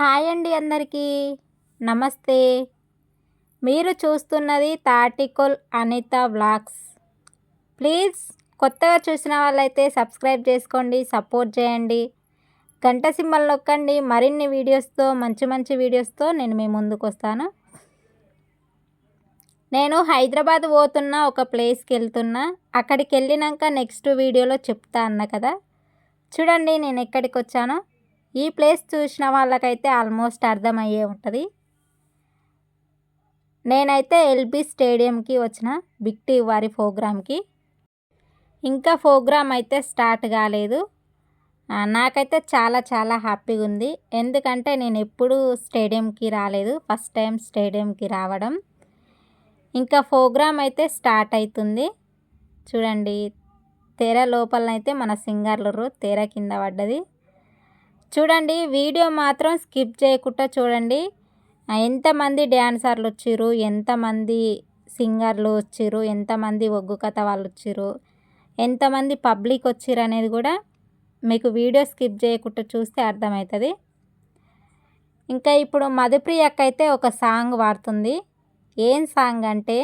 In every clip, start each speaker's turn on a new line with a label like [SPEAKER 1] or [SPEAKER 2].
[SPEAKER 1] Hi అండి అందరికీ. నమస్తే. మీరు చూస్తున్నది తాటికొల్ అనిత వ్లాగ్స్. ప్లీజ్ కొత్తగా చూసిన వాళ్ళైతే సబ్స్క్రైబ్ చేసుకోండి సపోర్ట్ చేయండి. గంట సింబల్ నొక్కండి. మరిన్ని వీడియోస్తో మంచి మంచి వీడియోస్తో నేను మీ ముందుకు వస్తాను. నేను హైదరాబాద్ పోతున్న ఒక ప్లేస్కి వెళ్తున్నా. అక్కడికి వెళ్ళినాక నెక్స్ట్ వీడియోలో చెప్తా అన్న కదా. చూడండి నేను ఎక్కడికి వచ్చానో. ఈ ప్లేస్ చూసిన వాళ్ళకైతే ఆల్మోస్ట్ అర్థమయ్యే ఉంటుంది. నేనైతే ఎల్బీ స్టేడియంకి వచ్చిన బిగ్ టీ వారి ప్రోగ్రామ్కి. ఇంకా ప్రోగ్రామ్ అయితే స్టార్ట్ కాలేదు. నాకైతే చాలా చాలా హ్యాపీగా ఉంది. ఎందుకంటే నేను ఎప్పుడూ స్టేడియంకి రాలేదు. ఫస్ట్ టైం స్టేడియంకి రావడం. ఇంకా ప్రోగ్రామ్ అయితే స్టార్ట్ అవుతుంది చూడండి తెర లోపలనైతే మన సింగర్లు తెర కింద పడ్డది. చూడండి వీడియో మాత్రం స్కిప్ చేయకుండా చూడండి. ఎంతమంది డ్యాన్సర్లు వచ్చారు ఎంతమంది సింగర్లు వచ్చారు ఎంతమంది ఒగ్గు కథ వాళ్ళు వచ్చారు ఎంతమంది పబ్లిక్ వచ్చారు అనేది కూడా మీకు వీడియో స్కిప్ చేయకుండా చూస్తే అర్థమవుతుంది. ఇంకా ఇప్పుడు మధుప్రియక్క అయితే ఒక సాంగ్ వాడుతుంది. ఏం సాంగ్ అంటే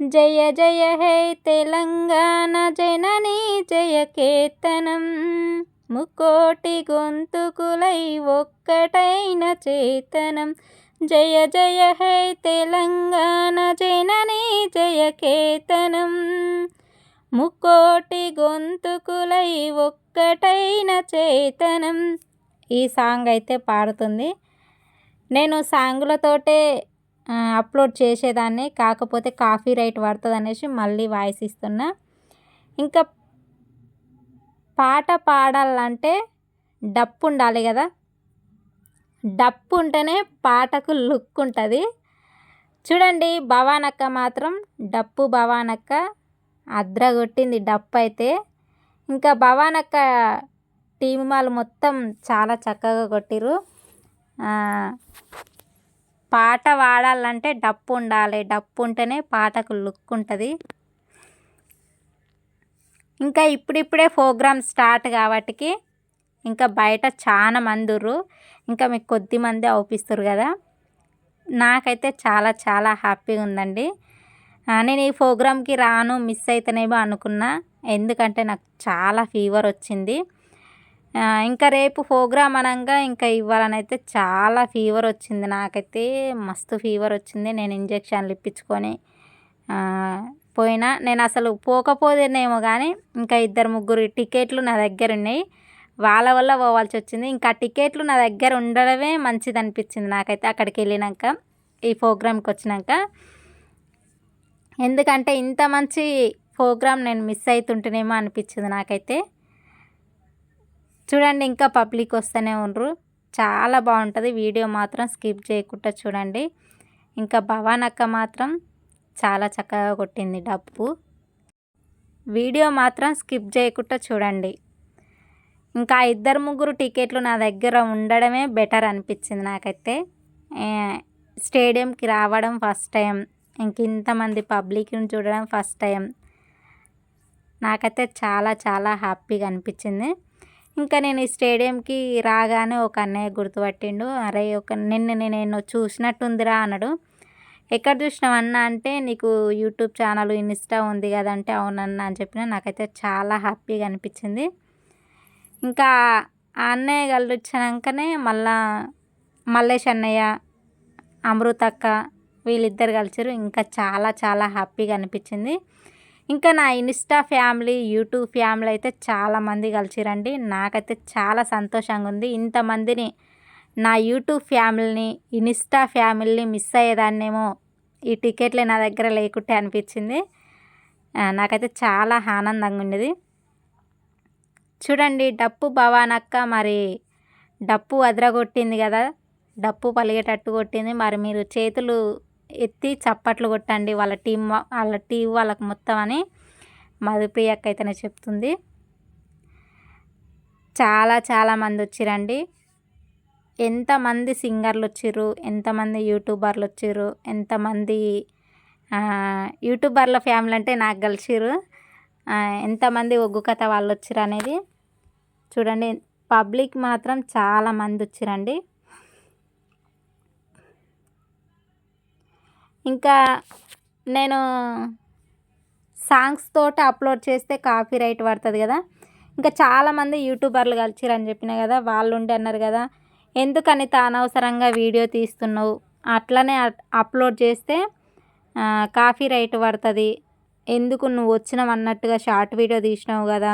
[SPEAKER 1] జయ జయ హే తెలంగాణ జననీ జయ కేతనం ముకోటి గొంతుకులై ఒక్కటైన చేతనం. జయ జయ హై తెలంగాణ జననీ జయ కేతనం. ముకోటి గొంతుకులై ఒక్కటైన చేతనం. ఈ సాంగ్ అయితే పాడుతుంది. నేను సాంగులతోటే అప్లోడ్ చేసేదాన్ని. కాకపోతే కాఫీ రైట్ పడుతుంది అనేసి మళ్ళీ వాయిస్ ఇస్తున్నా. ఇంకా పాట పాడాలంటే డప్పు ఉండాలి కదా. డప్పు ఉంటేనే పాటకు లుక్ ఉంటుంది చూడండి భవానక్క మాత్రం డప్పు భవానక్క అద్రగొట్టింది డప్పు అయితే ఇంకా భవానక్క టీం వాళ్ళు మొత్తం చాలా చక్కగా కొట్టిరు పాట పాడాలంటే డప్పు ఉండాలి డప్పు ఉంటేనే పాటకు లుక్ ఉంటుంది ఇంకా ఇప్పుడిప్పుడే ప్రోగ్రామ్ స్టార్ట్ కాబట్టికి ఇంకా బయట చాలా మంది ఇంకా మీకు కొద్ది మంది అవుపిస్తారు కదా. నాకైతే చాలా చాలా హ్యాపీగా ఉందండి. నేను ఈ ప్రోగ్రామ్కి రాను మిస్ అవుతానేమో అనుకున్నా. ఎందుకంటే నాకు చాలా ఫీవర్ వచ్చింది. ఇంకా రేపు ప్రోగ్రామ్ అనగా ఇంకా ఇవ్వాలనైతే చాలా ఫీవర్ వచ్చింది. నాకైతే మస్తు ఫీవర్ వచ్చింది. నేను ఇంజక్షన్లు ఇప్పించుకొని పోయినా నేను అసలు పోకపోదేనేమో కానీ ఇంకా ఇద్దరు ముగ్గురు టికెట్లు నా దగ్గర ఉన్నాయి వాళ్ళ వల్ల పోవాల్సి వచ్చింది ఇంకా టికెట్లు నా దగ్గర ఉండడమే మంచిది అనిపించింది నాకైతే అక్కడికి వెళ్ళినాక ఈ ప్రోగ్రామ్కి వచ్చినాక ఎందుకంటే ఇంత మంచి ప్రోగ్రామ్ నేను మిస్ అవుతుంటేనేమో అనిపించింది నాకైతే. చూడండి ఇంకా పబ్లిక్ వస్తూనే ఉండరు. చాలా బాగుంటుంది వీడియో మాత్రం స్కిప్ చేయకుండా చూడండి. ఇంకా భవాన్ అక్క మాత్రం చాలా చక్కగా కొట్టింది డప్పు. వీడియో మాత్రం స్కిప్ చేయకుండా చూడండి. ఇంకా ఇద్దరు ముగ్గురు టికెట్లు నా దగ్గర ఉండడమే బెటర్ అనిపించింది నాకైతే. స్టేడియంకి రావడం ఫస్ట్ టైం. ఇంక ఇంతమంది పబ్లిక్ని చూడడం ఫస్ట్ టైం. నాకైతే చాలా చాలా హ్యాపీగా అనిపించింది. ఇంకా నేను ఈ స్టేడియంకి రాగానే ఒక అన్నయ్య గుర్తుపట్టిండు. అరే ఒక నిన్న నేను చూసినట్టుందిరా అన్నాడు. ఎక్కడ చూసినావు అన్న అంటే నీకు యూట్యూబ్ ఛానల్ ఇన్స్టా ఉంది కదంటే అవునన్న అని చెప్పిన నాకైతే చాలా హ్యాపీగా అనిపించింది. ఇంకా ఆ అన్నయ్య కలిసినాకనే మళ్ళా మల్లేష్ అన్నయ్య అమృతక్క వీళ్ళిద్దరు కలిసారు. ఇంకా చాలా చాలా హ్యాపీగా అనిపించింది. ఇంకా నా ఇన్స్టా ఫ్యామిలీ యూట్యూబ్ ఫ్యామిలీ అయితే చాలామంది కలిసిరండి. నాకైతే చాలా సంతోషంగా ఉంది. ఇంతమందిని నా యూట్యూబ్ ఫ్యామిలీని ఇన్స్టా ఫ్యామిలీని మిస్ అయ్యేదాన్నేమో ఈ టికెట్లే నా దగ్గర లేకుంటే అనిపించింది. నాకైతే చాలా ఆనందంగా ఉండేది. చూడండి డప్పు భవానక్క మరి డప్పు వదరగొట్టింది కదా డప్పు పలిగేటట్టు కొట్టింది. మరి మీరు చేతులు ఎత్తి చప్పట్లు కొట్టండి వాళ్ళ టీం వాళ్ళ టీం వాళ్ళకి మొత్తం అని మధుప్రియక్క అయితేనే చెప్తుంది. చాలా చాలా మంది వచ్చిరండి. ఎంతమంది సింగర్లు వచ్చారు ఎంతమంది యూట్యూబర్లు వచ్చారు ఎంతమంది యూట్యూబర్ల ఫ్యామిలీ అంటే నాకు కలిసిరు ఎంతమంది ఒగ్గు కథ వాళ్ళు వచ్చారు అనేది చూడండి. పబ్లిక్ మాత్రం చాలామంది వచ్చిరండి. ఇంకా నేను సాంగ్స్ తోటి అప్లోడ్ చేస్తే కాపీ రైట్ పడుతుంది కదా. ఇంకా చాలామంది యూట్యూబర్లు కలిసిరని చెప్పిన కదా వాళ్ళు ఉండి అన్నారు కదా ఎందుకని అనవసరంగా వీడియో తీస్తున్నావు? అట్లనే అప్లోడ్ చేస్తే కాఫీ రైట్ పడుతుంది. ఎందుకు నువ్వు వచ్చినావు అన్నట్టుగా షార్ట్ వీడియో తీసినావు కదా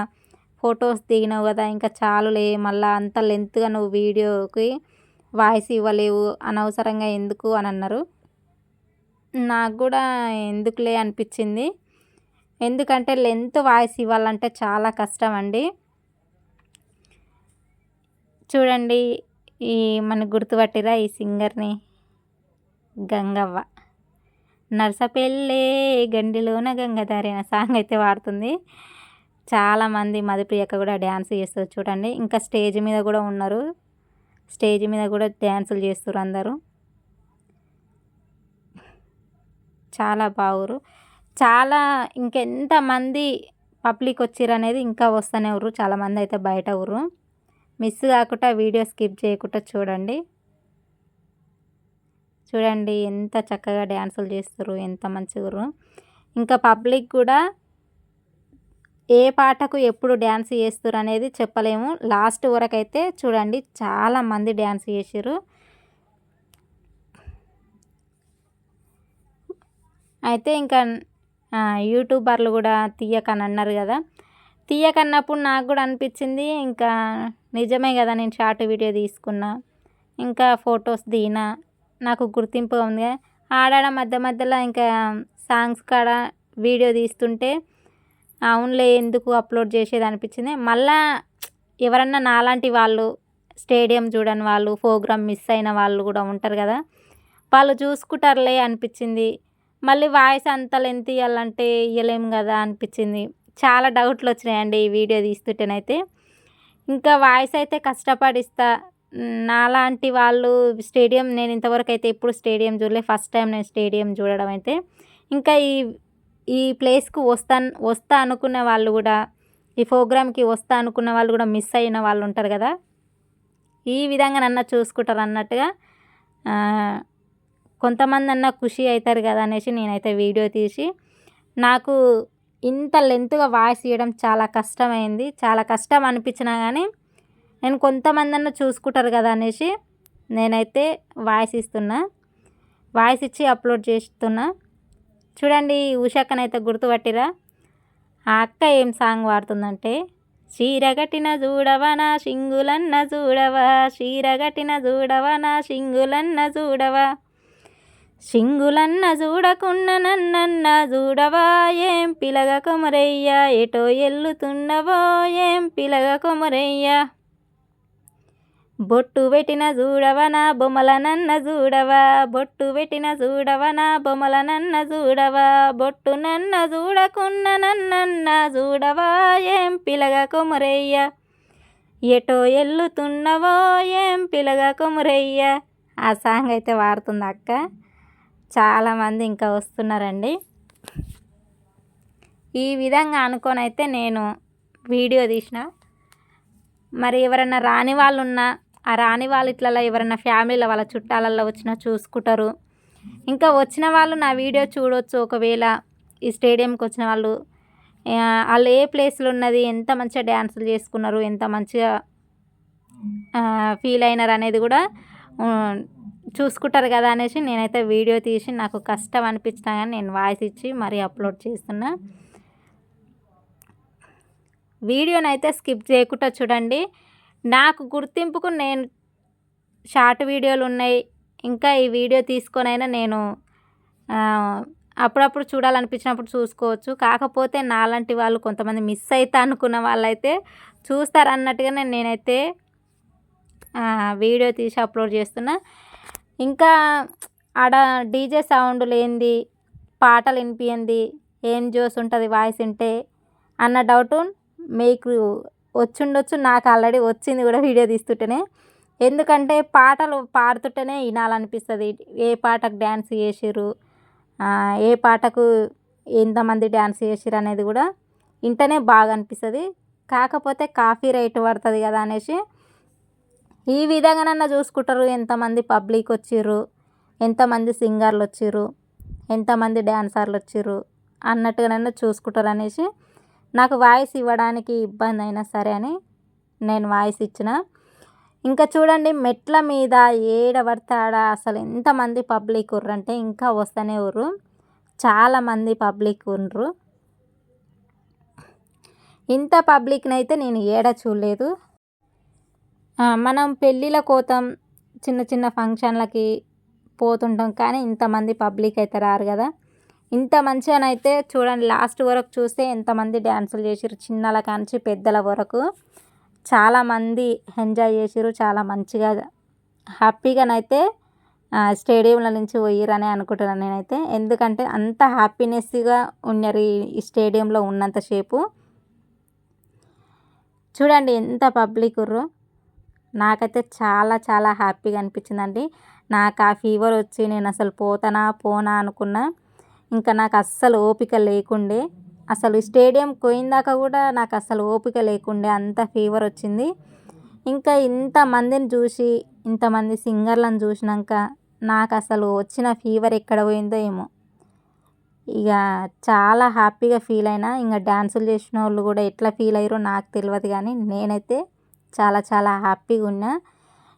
[SPEAKER 1] ఫొటోస్ దిగినావు కదా ఇంకా చాలులే మళ్ళీ అంత లెంత్గా నువ్వు వీడియోకి వాయిస్ ఇవ్వలేవు అనవసరంగా ఎందుకు అని అన్నారు. నాకు కూడా ఎందుకులే అనిపించింది. ఎందుకంటే లెంత్ వాయిస్ ఇవ్వాలంటే చాలా కష్టం అండి. చూడండి ఈ మన గుర్తుపట్టిరా ఈ సింగర్ని? గంగవ్వ. నర్సపెళ్ళే గండిలోన గంగధారైన సాంగ్ అయితే వాడుతుంది. చాలామంది మధుప్రియక కూడా డ్యాన్స్ చేస్తారు చూడండి. ఇంకా స్టేజ్ మీద కూడా ఉన్నారు. స్టేజ్ మీద కూడా డ్యాన్సులు చేస్తారు అందరూ. చాలా బాగురు చాలా ఇంకెంతమంది పబ్లిక్ వచ్చిరనేది అనేది ఇంకా వస్తూనే ఉర్రు. చాలామంది అయితే బయట ఊరు మిస్ కాకుండా వీడియో స్కిప్ చేయకుండా చూడండి. చూడండి ఎంత చక్కగా డ్యాన్సులు చేస్తారు ఎంత మంచిగా ఇంకా పబ్లిక్ కూడా ఏ పాటకు ఎప్పుడు డ్యాన్స్ చేస్తారు అనేది చెప్పలేము. లాస్ట్ వరకు అయితే చూడండి చాలామంది డ్యాన్స్ చేసారు అయితే ఇంకా యూట్యూబర్లు కూడా తీయకని అన్నారు కదా. తీయకన్నప్పుడు నాకు కూడా అనిపించింది ఇంకా నిజమే కదా నేను షార్ట్ వీడియో తీసుకున్నా ఇంకా ఫొటోస్ దిగిన నాకు గుర్తింపు ఉంది. ఆడాడ మధ్య మధ్యలో ఇంకా సాంగ్స్ కాడ వీడియో తీస్తుంటే అవునులే ఎందుకు అప్లోడ్ చేసేది అనిపించింది. మళ్ళా ఎవరన్నా నాలాంటి వాళ్ళు స్టేడియం చూడని వాళ్ళు ప్రోగ్రామ్ మిస్ అయిన వాళ్ళు కూడా ఉంటారు కదా వాళ్ళు చూసుకుంటారులే అనిపించింది. మళ్ళీ వాయిస్ అంత లెంత్ ఇవ్వాలంటే ఇవ్వలేము కదా అనిపించింది. చాలా డౌట్లు వచ్చినాయండి ఈ వీడియో తీస్తుంటేనైతే. ఇంకా వాయిస్ అయితే కష్టపడిస్తా. నాలాంటి వాళ్ళు స్టేడియం నేను ఇంతవరకు అయితే ఎప్పుడు స్టేడియం చూడలే. ఫస్ట్ టైం నేను స్టేడియం చూడడం అయితే. ఇంకా ఈ ఈ ప్లేస్కు వస్తా వస్తా అనుకున్న వాళ్ళు కూడా ఈ ప్రోగ్రామ్కి వస్తా అనుకున్న వాళ్ళు కూడా మిస్ అయిన వాళ్ళు ఉంటారు కదా. ఈ విధంగా నన్న చూసుకుంటారు అన్నట్టుగా కొంతమంది అన్న ఖుషి అవుతారు కదా అనేసి నేనైతే వీడియో తీసి నాకు ఇంత లెంత్గా వాయిస్ ఇవ్వడం చాలా కష్టమైంది. చాలా కష్టం అనిపించినా కానీ నేను కొంతమందిన్న చూసుకుంటారు కదా అనేసి నేనైతే వాయిస్ ఇస్తున్నా. వాయిస్ ఇచ్చి అప్లోడ్ చేస్తున్నా. చూడండి ఉషాకనైతే గుర్తుపట్టిరా? ఆ అక్క ఏం సాంగ్ పాడుతుందంటే చీరగటిన చూడవా నా సింగులన్న చూడవా చీరగటిన చూడవా నా సింగులన్న చూడవా సింగులన్న చూడకున్న నన్నన్న చూడవా? ఏం పిలగ కొమరయ్య? ఎటో ఎల్లుతున్నవో? ఏం పిలగ కొమరయ్య? బొట్టు పెట్టిన చూడవనా బొమ్మల నన్న చూడవా? బొట్టు పెట్టిన చూడవనా బొమ్మల నన్న చూడవా? బొట్టు నన్న చూడకున్న నన్నన్న చూడవా? ఏం పిలగ కొమరయ్య? ఎటో ఎల్లుతున్నవో? ఏం పిలగ కొమరయ్య? ఆ సాంగ్ అయితే వాడుతుంది అక్క? చాలామంది ఇంకా వస్తున్నారండి. ఈ విధంగా అనుకొని అయితే నేను వీడియో తీసిన. మరి ఎవరైనా రాని వాళ్ళు ఉన్నా ఆ రాని వాళ్ళు ఇట్లా ఎవరైనా ఫ్యామిలీలో వాళ్ళ చుట్టాలలో వచ్చినా చూసుకుంటారు. ఇంకా వచ్చిన వాళ్ళు నా వీడియో చూడవచ్చు ఒకవేళ ఈ స్టేడియంకి వచ్చిన వాళ్ళు. వాళ్ళు ఏ ప్లేస్లో ఉన్నది ఎంత మంచిగా డ్యాన్సులు చేసుకున్నారు ఎంత మంచిగా ఫీల్ అయినారు అనేది కూడా చూసుకుంటారు కదా అనేసి నేనైతే వీడియో తీసి నాకు కష్టం అనిపించినా కానీ నేను వాయిస్ ఇచ్చి మరీ అప్లోడ్ చేస్తున్నా. వీడియోనైతే స్కిప్ చేయకుండా చూడండి. నాకు గుర్తింపుకు నేను షార్ట్ వీడియోలు ఉన్నాయి. ఇంకా ఈ వీడియో తీసుకొనైనా నేను అప్పుడప్పుడు చూడాలనిపించినప్పుడు చూసుకోవచ్చు. కాకపోతే నాలాంటి వాళ్ళు కొంతమంది మిస్ అవుతా అనుకున్న వాళ్ళైతే చూస్తారన్నట్టుగానే నేనైతే వీడియో తీసి అప్లోడ్ చేస్తున్నా. ఇంకా ఆడ డీజే సౌండ్ లేనిది పాటలు వినిపించింది ఏం జోస్ ఉంటుంది వాయిస్ వింటే అన్న డౌట్ మీకు వచ్చిండొచ్చు నాకు ఆల్రెడీ వచ్చింది కూడా వీడియో తీస్తుంటేనే. ఎందుకంటే పాటలు పాడుతుంటేనే వినాలనిపిస్తుంది. ఏ పాటకు డ్యాన్స్ చేసిర్రు ఏ పాటకు ఎంతమంది డ్యాన్స్ చేసిర్రు అనేది కూడా వింటేనే బాగా అనిపిస్తుంది. కాకపోతే కాఫీ రేటు పడుతుంది కదా అనేసి ఈ విధంగానన్నా చూసుకుంటారు. ఎంతమంది పబ్లిక్ వచ్చిర్రు? ఎంతమంది సింగర్లు వచ్చిర్రు? ఎంతమంది డ్యాన్సర్లు వచ్చిర్రు? అన్నట్టుగానన్నా చూసుకుంటారు అనేసి నాకు వాయిస్ ఇవ్వడానికి ఇబ్బంది అయినా సరే అని నేను వాయిస్ ఇచ్చిన. ఇంకా చూడండి మెట్ల మీద ఏడ ఆడ అసలు ఎంతమంది పబ్లిక్ ఉర్రంటే ఇంకా వస్తూనే ఉర్రు. చాలామంది పబ్లిక్ ఉండ్రు ఇంత పబ్లిక్ని అయితే నేను ఏడ చూడలేదు. మనం పెళ్ళిళ్ళ కోసం చిన్న చిన్న ఫంక్షన్లకి పోతుంటాం కానీ ఇంతమంది పబ్లిక్ అయితే రారు కదా. ఇంత మంచిగానైతే చూడండి లాస్ట్ వరకు చూస్తే ఎంతమంది డ్యాన్సులు చేసిరు చిన్నల కాంచి పెద్దల వరకు. చాలామంది ఎంజాయ్ చేసిరు చాలా మంచిగా హ్యాపీగానైతే స్టేడియంల నుంచి పోయిరని అనుకుంటున్నాను నేనైతే. ఎందుకంటే అంత హ్యాపీనెస్గా ఉన్నారు ఈ స్టేడియంలో ఉన్నంతసేపు. చూడండి ఎంత పబ్లిక్ ఉర్రో. నాకైతే చాలా చాలా హ్యాపీగా అనిపించిందండి. నాకు ఆ ఫీవర్ వచ్చి నేను అసలు పోతానా పోనా అనుకున్నా. ఇంకా నాకు అస్సలు ఓపిక లేకుండే. అసలు స్టేడియం పోయిందాక కూడా నాకు అసలు ఓపిక లేకుండే. అంత ఫీవర్ వచ్చింది. ఇంకా ఇంతమందిని చూసి ఇంతమంది సింగర్లను చూసినాక నాకు అసలు వచ్చిన ఫీవర్ ఎక్కడ పోయిందో ఏమో. ఇక చాలా హ్యాపీగా ఫీల్ అయినా ఇంకా డ్యాన్సులు చేసిన వాళ్ళు కూడా ఎట్లా ఫీల్ అయ్యారో నాకు తెలియదు కానీ నేనైతే చాలా చాలా హ్యాపీగా ఉన్నా.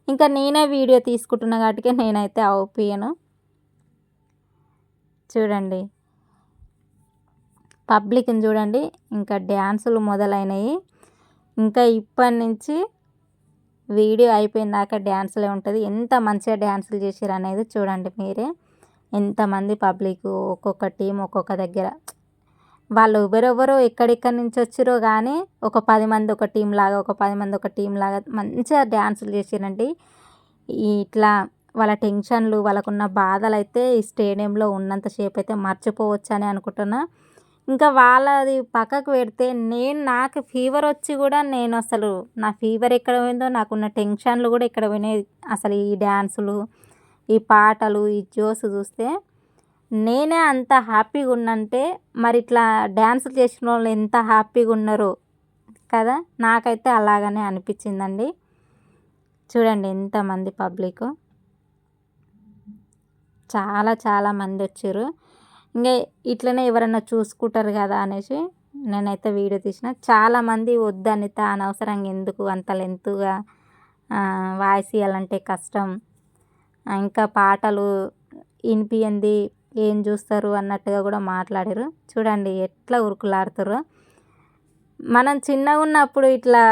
[SPEAKER 1] ఇంకా నేనే వీడియో తీసుకుంటున్నా కాబట్టి నేనైతే అవుపియను చూడండి. పబ్లిక్ని చూడండి. ఇంకా డ్యాన్సులు మొదలైనవి ఇంకా ఇప్పటి నుంచి వీడియో అయిపోయిన దాకా డ్యాన్సులే ఉంటుంది. ఎంత మంచిగా డ్యాన్సులు చేసారు అనేది చూడండి మీరే. ఎంతమంది పబ్లిక్ ఒక్కొక్క టీం ఒక్కొక్క దగ్గర వాళ్ళు ఎవరెవరో ఎక్కడెక్కడి నుంచి వచ్చిరో కానీ ఒక పది మంది ఒక టీం లాగా ఒక పది మంది ఒక టీం లాగా మంచిగా డ్యాన్సులు చేసిరండి. ఇట్లా వాళ్ళ టెన్షన్లు వాళ్ళకున్న బాధలు అయితే ఈ స్టేడియంలో ఉన్నంతసేపు అయితే మర్చిపోవచ్చు అని అనుకుంటున్నా. ఇంకా వాళ్ళది పక్కకు పెడితే నేను నాకు ఫీవర్ వచ్చి కూడా నేను అసలు నా ఫీవర్ ఎక్కడ పోయిందో నాకున్న టెన్షన్లు కూడా ఎక్కడ పోయినాయి. అసలు ఈ డ్యాన్సులు ఈ పాటలు ఈ జోస్ చూస్తే నేనే అంత హ్యాపీగా ఉన్నంటే మరి ఇట్లా డ్యాన్సులు చేసిన వాళ్ళు ఎంత హ్యాపీగా ఉన్నారో కదా నాకైతే అలాగనే అనిపించిందండి. చూడండి ఎంతమంది పబ్లిక్. చాలా చాలా మంది వచ్చారు. ఇంకా ఇట్లనే ఎవరన్నా చూసుకుంటారు కదా అనేసి నేనైతే వీడియో తీసిన. చాలామంది వద్దనిత అనవసరంగా ఎందుకు అంత లెంతుగా వాయిస్ ఇవ్వాలంటే కష్టం. ఇంకా పాటలు వినిపించింది ఏం చూస్తారు అన్నట్టుగా కూడా మాట్లాడారు చూడండి ఎట్లా ఉరుకులాడుతారో మనం చిన్నగా ఉన్నప్పుడు ఇట్లా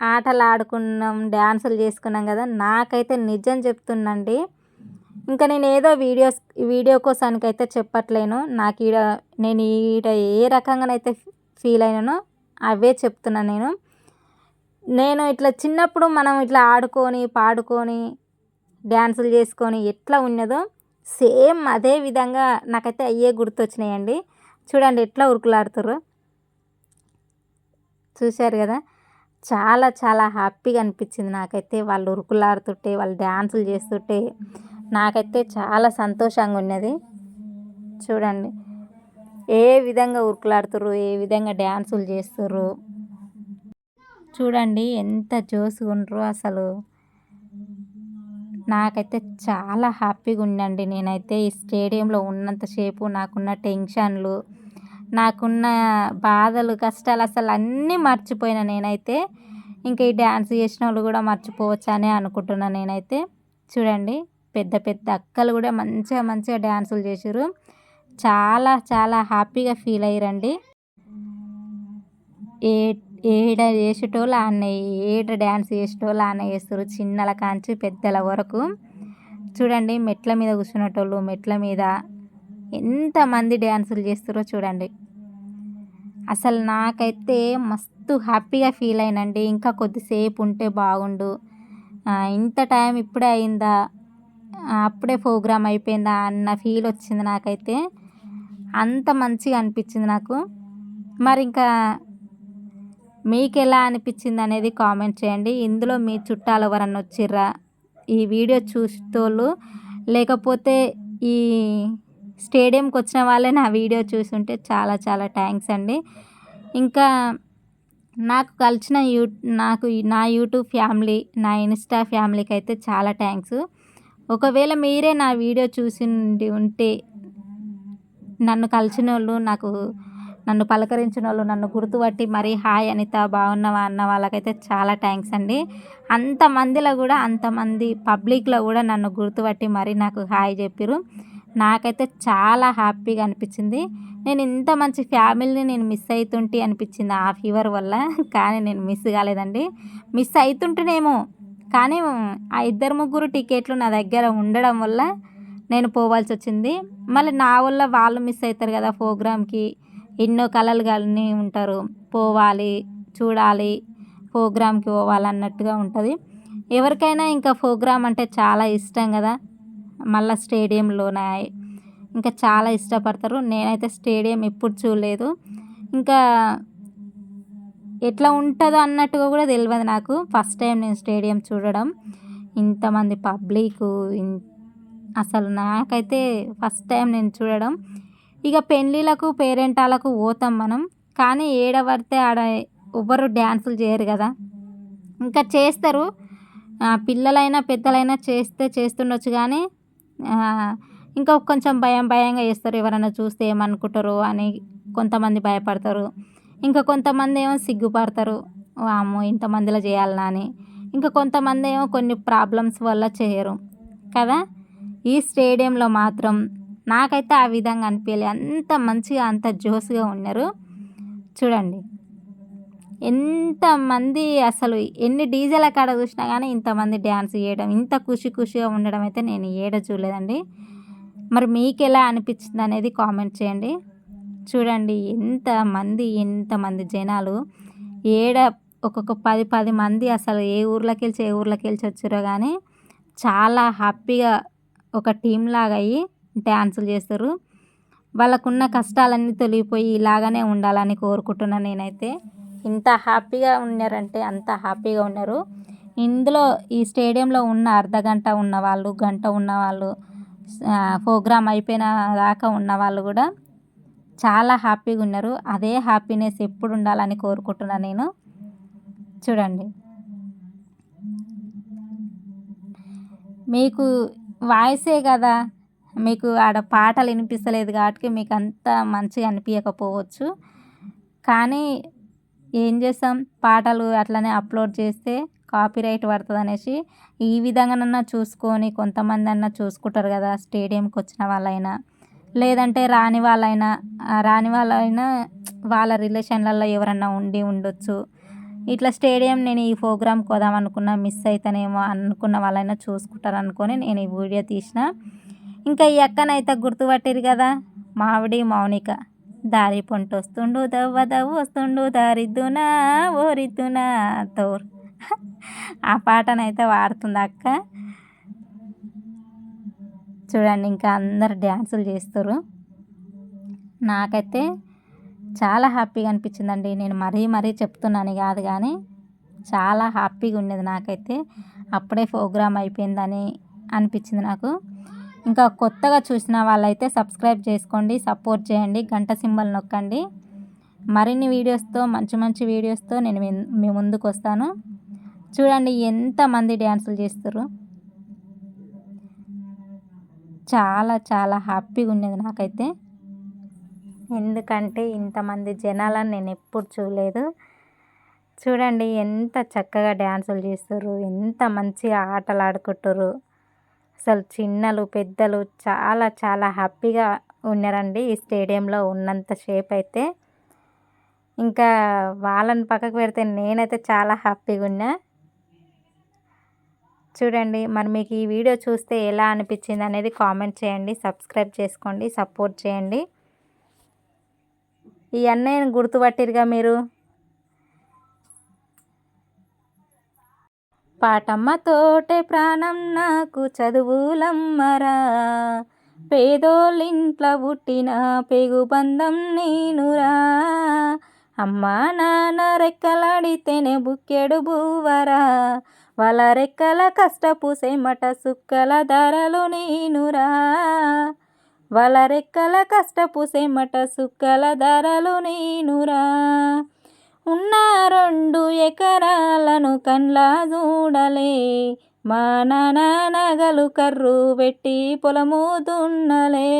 [SPEAKER 1] ఆటలు ఆడుకున్నాం డ్యాన్సులు చేసుకున్నాం కదా. నాకైతే నిజం చెప్తుందండి ఇంకా నేను ఏదో వీడియోస్ వీడియో కోసానికి అయితే చెప్పట్లేను. నాకు ఈడ నేను ఈడ ఏ రకంగానైతే ఫీల్ అయినానో అవే చెప్తున్నాను నేను. నేను ఇట్లా చిన్నప్పుడు మనం ఇట్లా ఆడుకొని పాడుకొని డ్యాన్సులు చేసుకొని ఎట్లా ఉన్నదో సేమ్ అదే విధంగా నాకైతే అయ్యే గుర్తొచ్చినాయండి. చూడండి ఎట్లా ఉరుకులాడుతుర్రు. చూశారు కదా? చాలా చాలా హ్యాపీగా అనిపించింది నాకైతే. వాళ్ళు ఉరుకులాడుతుంటే వాళ్ళు డ్యాన్సులు చేస్తుంటే నాకైతే చాలా సంతోషంగా ఉన్నది. చూడండి. ఏ విధంగా ఉరుకులాడుతుర్రు ఏ విధంగా డ్యాన్సులు చేస్తుర్రు. చూడండి ఎంత జోసుగా ఉండరు అసలు. నాకైతే చాలా హ్యాపీగా ఉందండి. నేనైతే ఈ స్టేడియంలో ఉన్నంతసేపు నాకున్న టెన్షన్లు నాకున్న బాధలు కష్టాలు అసలు అన్నీ మర్చిపోయిన నేనైతే. ఇంకా ఈ డ్యాన్స్ చేసిన వాళ్ళు కూడా మర్చిపోవచ్చు అని అనుకుంటున్నాను నేనైతే. చూడండి పెద్ద పెద్ద అక్కలు కూడా మంచిగా మంచిగా డ్యాన్సులు చేసారు చాలా చాలా హ్యాపీగా ఫీల్ అయ్యారండి. ఏ ఏడ చేసేటోళ్ళు అన్నయ్య ఏడ డ్యాన్స్ చేసేటోళ్ళు ఆడ చేస్తారు చిన్నల కాంచి పెద్దల వరకు. చూడండి మెట్ల మీద కూర్చునేటోళ్ళు మెట్ల మీద ఎంతమంది డ్యాన్సులు చేస్తారో చూడండి. అసలు నాకైతే మస్తు హ్యాపీగా ఫీల్ అయినండి. ఇంకా కొద్దిసేపు ఉంటే బాగుండు. ఇంత టైం ఇప్పుడే అయిందా? అప్పుడే ప్రోగ్రామ్ అయిపోయిందా అన్న ఫీల్ వచ్చింది నాకైతే. అంత మంచిగా అనిపించింది నాకు. మరి ఇంకా మీకు ఎలా అనిపించింది అనేది కామెంట్ చేయండి. ఇందులో మీ చుట్టాలు ఎవరన్నా వచ్చిర్రా? ఈ వీడియో చూసేటోళ్ళు లేకపోతే ఈ స్టేడియంకి వచ్చిన వాళ్ళే నా వీడియో చూసుంటే చాలా చాలా థ్యాంక్స్ అండి. ఇంకా నాకు కలిసిన యూ నాకు నా యూట్యూబ్ ఫ్యామిలీ నా ఇన్స్టా ఫ్యామిలీకి అయితే చాలా థ్యాంక్స్. ఒకవేళ మీరే నా వీడియో చూసి ఉంటే నన్ను కలిసిన వాళ్ళు నాకు నన్ను పలకరించిన వాళ్ళు నన్ను గుర్తుపట్టి మరీ హాయ్ అనిత బాగున్నావా అన్న వాళ్ళకైతే చాలా థ్యాంక్స్ అండి. అంతమందిలో కూడా అంతమంది పబ్లిక్లో కూడా నన్ను గుర్తుపట్టి మరీ నాకు హాయ్ చెప్పారు నాకైతే చాలా హ్యాపీగా అనిపించింది. నేను ఇంత మంచి ఫ్యామిలీని నేను మిస్ అవుతుంటే అనిపించింది ఆ ఫీవర్ వల్ల కానీ నేను మిస్ కాలేదండి. మిస్ అవుతుంటేనేమో కానీ ఆ ఇద్దరు ముగ్గురు టికెట్లు నా దగ్గర ఉండడం వల్ల నేను పోవాల్సి వచ్చింది మళ్ళీ నా వల్ల వాళ్ళు మిస్ అవుతారు కదా ప్రోగ్రామ్కి ఎన్నో కళలు కానీ ఉంటారు. పోవాలి చూడాలి ప్రోగ్రామ్కి పోవాలి అన్నట్టుగా ఉంటుంది. ఎవరికైనా ఇంకా ప్రోగ్రామ్ అంటే చాలా ఇష్టం కదా. మళ్ళీ స్టేడియంలోనే ఇంకా చాలా ఇష్టపడతారు. నేనైతే స్టేడియం ఎప్పుడు చూడలేదు. ఇంకా ఎట్లా ఉంటుందో అన్నట్టుగా కూడా తెలియదు నాకు. ఫస్ట్ టైం నేను స్టేడియం చూడడం. ఇంతమంది పబ్లిక్ అసలు నాకైతే ఫస్ట్ టైం నేను చూడడం. ఇక పెళ్ళిళ్ళకు పేరెంటాలకు పోతాం మనం. కానీ ఏడ పడితే ఆడ ఎవ్వరు డ్యాన్సులు చేయరు కదా. ఇంకా చేస్తారు. పిల్లలైనా పెద్దలైనా చేస్తే చేస్తుండొచ్చు కానీ ఇంకా కొంచెం భయం భయంగా చేస్తారు. ఎవరైనా చూస్తే ఏమనుకుంటారు అని కొంతమంది భయపడతారు. ఇంకా కొంతమంది ఏమో సిగ్గుపడతారు. వామ్మో ఇంతమందిలో చేయాలనా అని. ఇంకా కొంతమంది ఏమో కొన్ని ప్రాబ్లమ్స్ వల్ల చేయరు కదా. ఈ స్టేడియంలో మాత్రం నాకైతే ఆ విధంగా అనిపించలేదు అంత మంచిగా అంత జోస్గా ఉన్నారు. చూడండి. ఎంతమంది అసలు ఎన్ని డీజేల కాడ చూసినా కానీ ఇంతమంది డ్యాన్స్ చేయడం ఇంత ఖుషి ఖుషిగా ఉండడం అయితే నేను ఏడ చూడలేదండి. మరి మీకు ఎలా అనిపించింది అనేది కామెంట్ చేయండి. చూడండి ఎంతమంది ఎంతమంది జనాలు ఏడ ఒక్కొక్క పది పది మంది అసలు ఏ ఊర్లోకి వెళ్ళి ఏ ఊర్లోకి వెళ్ళి వచ్చారో కానీ చాలా హ్యాపీగా ఒక టీం లాగా అయ్యి డ్యాన్సులు చేస్తారు. వాళ్ళకున్న కష్టాలన్నీ తొలగిపోయి ఇలాగనే ఉండాలని కోరుకుంటున్నాను నేనైతే. ఇంత హ్యాపీగా ఉన్నారంటే అంత హ్యాపీగా ఉన్నారు. ఇందులో ఈ స్టేడియంలో ఉన్న అర్ధ గంట ఉన్న వాళ్ళు గంట ఉన్న వాళ్ళు ప్రోగ్రామ్ అయిపోయిన దాకా ఉన్న వాళ్ళు కూడా చాలా హ్యాపీగా ఉన్నారు. అదే హ్యాపీనెస్ ఎప్పుడు ఉండాలని కోరుకుంటున్నాను నేను. చూడండి. మీకు వాయిసే కదా. మీకు ఆడ పాటలు వినిపిస్తలేదు కాబట్టి మీకు అంత మంచిగా అనిపించకపోవచ్చు కానీ ఏం చేస్తాం? పాటలు అట్లనే అప్లోడ్ చేస్తే కాపీరైట్ పడుతుంది అనేసి ఈ విధంగానన్నా చూసుకొని కొంతమంది అన్నా చూసుకుంటారు కదా స్టేడియంకి వచ్చిన వాళ్ళైనా. లేదంటే రాని వాళ్ళైనా రాని వాళ్ళైనా వాళ్ళ రిలేషన్లలో ఎవరన్నా ఉండి ఉండొచ్చు. ఇట్లా స్టేడియం నేను ఈ ప్రోగ్రామ్కి పోదాం అనుకున్నా మిస్ అవుతానేమో అనుకున్న వాళ్ళైనా చూసుకుంటారు అనుకొని నేను ఈ వీడియో తీసిన. ఇంకా ఈ అక్కనైతే గుర్తుపట్టిరు కదా? మావిడి మౌనిక. దారి పొంట వస్తుండు దవ్వ దవ్వ వస్తుండు దారిద్దునా ఓరిద్దునా తోర్. ఆ పాటనైతే వాడుతుంది అక్క. చూడండి ఇంకా అందరు డ్యాన్సులు చేస్తారు నాకైతే చాలా హ్యాపీగా అనిపించిందండి. నేను మరీ మరీ చెప్తున్నాను కాదు కానీ చాలా హ్యాపీగా ఉండేది నాకైతే. అప్పుడే ప్రోగ్రామ్ అయిపోయిందని అనిపించింది నాకు. ఇంకా కొత్తగా చూసిన వాళ్ళైతే సబ్స్క్రైబ్ చేసుకోండి సపోర్ట్ చేయండి గంట సింబల్ నొక్కండి. మరిన్ని వీడియోస్తో మంచి మంచి వీడియోస్తో నేను మీ ముందుకు వస్తాను. చూడండి ఎంతమంది డ్యాన్సులు చేస్తారు చాలా చాలా హ్యాపీగా ఉండేది నాకైతే. ఎందుకంటే ఇంతమంది జనాలను నేను ఎప్పుడు చూడలేదు. చూడండి ఎంత చక్కగా డ్యాన్సులు చేస్తారు ఎంత మంచిగా ఆటలు ఆడుకుంటారు అసలు చిన్నలు పెద్దలు చాలా చాలా హ్యాపీగా ఉన్నారండి ఈ స్టేడియంలో ఉన్నంత షేప్ అయితే. ఇంకా వాళ్ళని పక్కకు పెడితే నేనైతే చాలా హ్యాపీగా ఉన్నా. చూడండి మరి మీకు ఈ వీడియో చూస్తే ఎలా అనిపించింది అనేది కామెంట్ చేయండి సబ్స్క్రైబ్ చేసుకోండి సపోర్ట్ చేయండి. ఈ అన్నయ్యను గుర్తుపట్టిరుగా మీరు? పాటమ్మ తోటే ప్రాణం నాకు చదువులమ్మరా. పేదోళ్ళింట్ల పుట్టిన పెగు బంధం నేనురా. అమ్మా నాన్న రెక్కలాడితేనే బుక్కెడు బువ్వరా. వాళ్ళ రెక్కల కష్టపు సెమట సుక్కల ధరలు నేనురా. వాళ్ళ రెక్కల కష్టపు సెమట సుక్కల ధరలు నేనురా. ఉన్న రెండు ఎకరాలను కండ్లా చూడలే మా నాన్న నగలు కర్రు పెట్టి పొలము దున్నలే.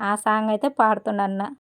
[SPEAKER 1] ఆ సాంగ్ అయితే పాడుతుండన్న.